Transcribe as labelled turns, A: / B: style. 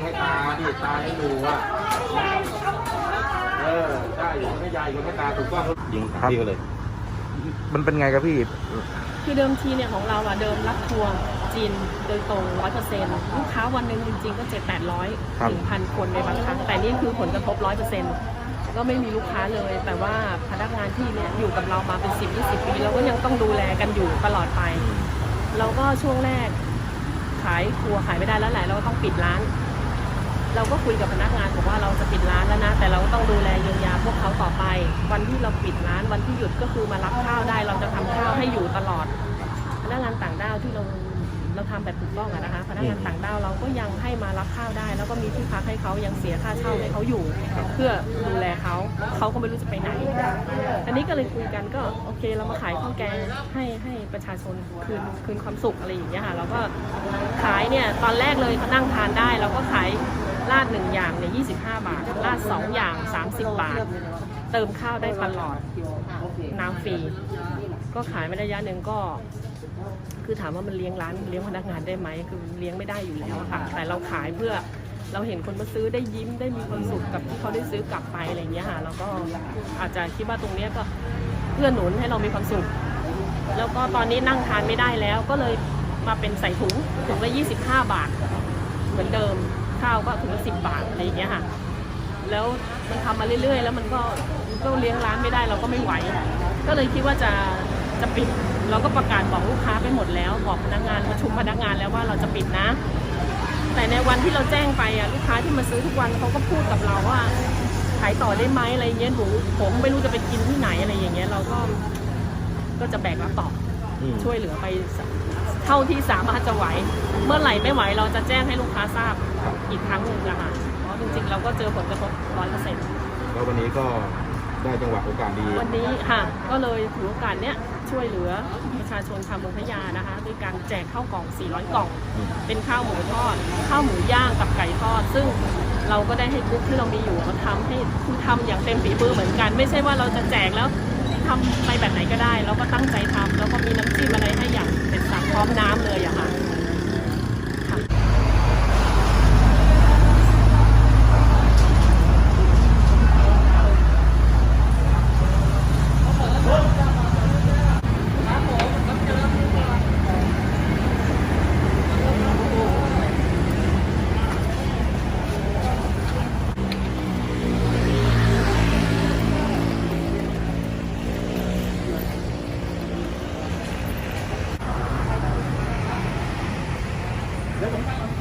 A: ให้ตาดิตาให้ดูอะเออใช่คนให้ยายคนให้ตาถูกต้องยิงพี่ก็เลย
B: มันเป็นไงครับพี่
C: คือเดิมทีเนี่ยของเราอะเดิมรับทัวร์จีนโดยตรงร้อยเปอร์เซ็นต์ลูกค้าวันหนึ่งจริงๆก็เจ็ดแปดร้อย
B: ครับ
C: ถึงพันคนในบางครั้งแต่นี่คือผลกระทบร้อยเปอร์เซ็นต์ก็ไม่มีลูกค้าเลย แต่ว่าพนักงานที่เนี่ยอยู่กับเรามาเป็นสิบยี่สิบปีเราก็ยังต้องดูแลกันอยู่ตลอดไป เราก็ช่วงแรก ขายครัวขายไม่ได้แล้วแหละเราก็ต้องปิดร้าน เราก็คุยกับพนักงานบอกว่าเราจะปิดร้านแล้วนะ แต่เราก็ต้องดูแลเยียวยาพวกเขาต่อไป วันที่เราปิดร้านวันที่หยุดก็คือมารับข้าวได้ เราจะทำข้าวให้อยู่ตลอด พนักงานต่างด้าวที่เราเราทำแบบถูกต้องอะนะคะ พนักงานต่างด้าวเราก็ยังให้มารับข้าวได้ แล้วก็มีที่พักให้เขายังเสียค่าเช่าให้เขาอยู่ เพื่อดูแลเขาเขาก็ไม่รู้จะไปไหน อันนี้ก็เลยคุยกันก็โอเคเรามาขายข้าวแกงให้ให้ประชาชนคืนคืนความสุขอะไรอย่างเงี้ยค่ะเราก็ขายเนี่ยตอนแรกเลยเขานั่งทานได้เราก็ขาย ราดหนึ่งอย่างเนี่ย25 บาทราดสองอย่าง 30 บาท เติมข้าวได้ตลอด น้ำฟรี ก็ขายไม่ได้ระยะหนึ่งก็ คือถามว่ามันเลี้ยงร้านเลี้ยงพนักงานได้ไหมคือเลี้ยงไม่ได้อยู่แล้วค่ะ แต่เราขายเพื่อเราเห็นคนมาซื้อได้ยิ้มได้มีความสุขกับที่เขาได้ซื้อกลับไปอะไรอย่างเงี้ยค่ะแล้วก็อาจจะคิดว่าตรงเนี้ยก็เพื่อหนุนให้เรามีความสุข แล้วก็ตอนนี้นั่งทานไม่ได้แล้วก็เลยมาเป็นใส่ถุงถุงละ25 บาท เหมือนเดิม ข้าวก็ถุงละ10บาทอะไรอย่างเงี้ยค่ะ แล้วมันทำมาเรื่อยๆ แล้วมันก็ก็เลี้ยงร้านไม่ได้เราก็ไม่ไหว ก็เลยคิดว่าจะจะปิด เราก็ประกาศบอกลูกค้าไปหมดแล้วบอกพนักงานประชุมพนักงานแล้วว่าเราจะปิดนะ แต่ในวันที่เราแจ้งไปอะลูกค้าที่มาซื้อทุกวันเขาก็พูดกับเราว่าขายต่อได้ไหมอะไรเงี้ยหนูผมไม่รู้จะไปกินที่ไหนอะไรอย่างเงี้ยเราก็ก็จะแบกรับต่อ
A: อืม
C: ช่วยเหลือไป เท่าที่สามารถจะไหว เมื่อไหร่ไม่ไหวเราจะแจ้งให้ลูกค้าทราบอีกครั้งหนึ่งอะค่ะเพราะจริงๆ เราก็เจอผลกระทบร้อยเปอร์เซ็นต์
A: แล้ววันนี้ก็ได้จังหวะโอกาสดี
C: วันนี้ค่ะ ก็เลยถือโอกาสเนี้ยช่วยเหลือประชาชนชาวเมืองพัทยานะคะด้วยการแจกข้าวกล่อง 400 กล่อง
A: อืม
C: เป็นข้าวหมูทอด ข้าวหมูย่างกับไก่ทอด ซึ่งเราก็ได้ให้กรุ๊ปที่เรามีอยู่มาทำให้คือทำอย่างเต็มฝีมือเหมือนกัน ไม่ใช่ว่าเราจะแจกแล้วทำไปแบบไหนก็ได้ เราก็ตั้งใจทำแล้วก็มีน้ำจิ้มอะไรให้อย่างเป็นสับ พร้อมน้ำเลยอะค่ะค่ะ
D: แล้วผม